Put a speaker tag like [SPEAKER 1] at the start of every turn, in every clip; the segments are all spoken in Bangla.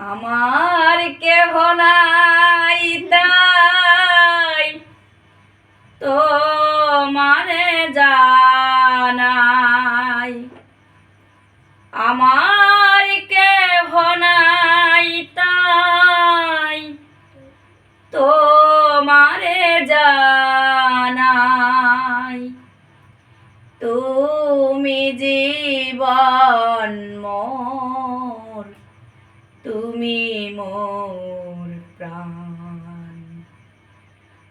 [SPEAKER 1] আমার কেহ নাই তাই তো মানে জানাই। আমার তুমি মোর প্রাণ।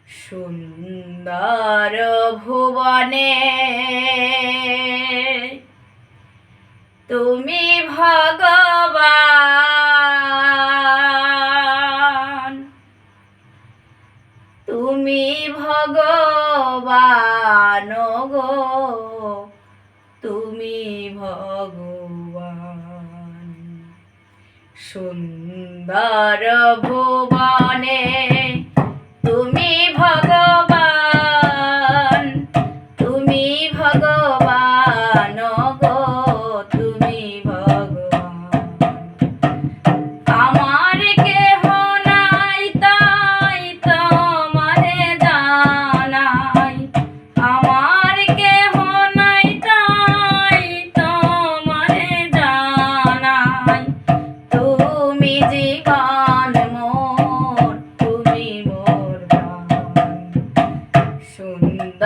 [SPEAKER 1] সুন্দর ভুবনে তুমি ভগবান। তুমি ভগবান গো তুমি ভগবান। সুন্দর বারবো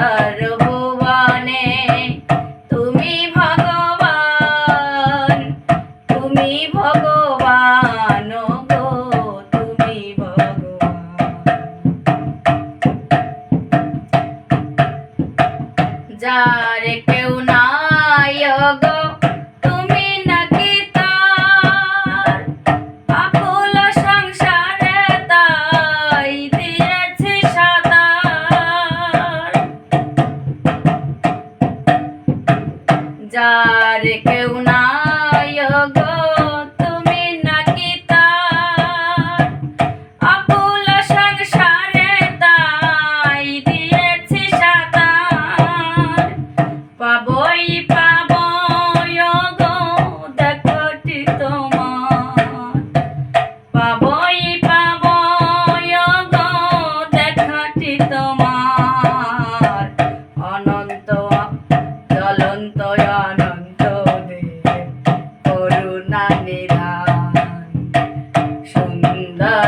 [SPEAKER 1] সর্বভুবনে তুমি ভগবান তুমি ভগবান। de que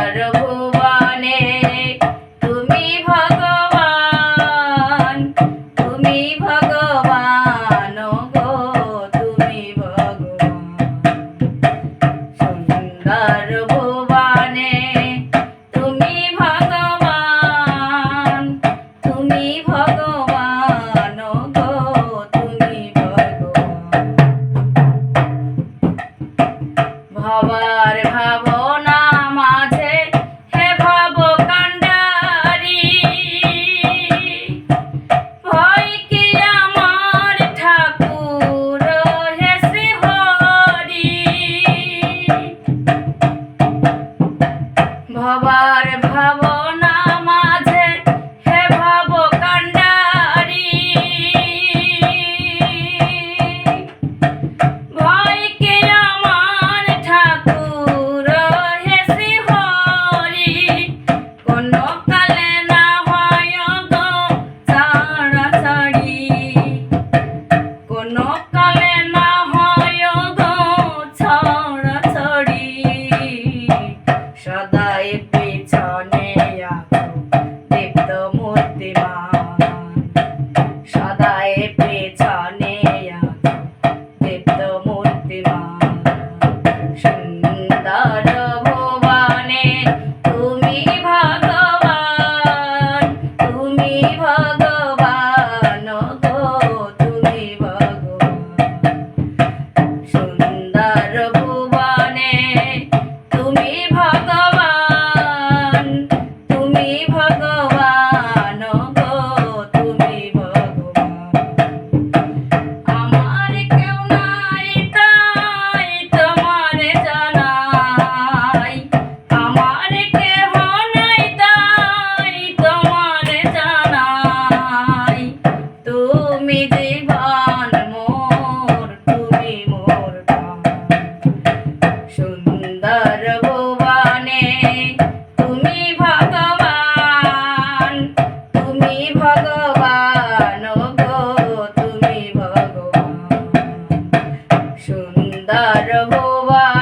[SPEAKER 1] 反正 ভাই তুমি জীবন মোর, তুমি মোর সুন্দর ভুবনে তুমি ভগবান তুমি ভগবান গো, তুমি ভগবান। সুন্দর ভুবন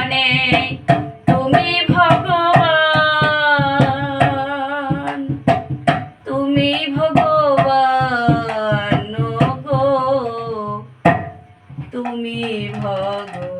[SPEAKER 1] তুমি ভগবান।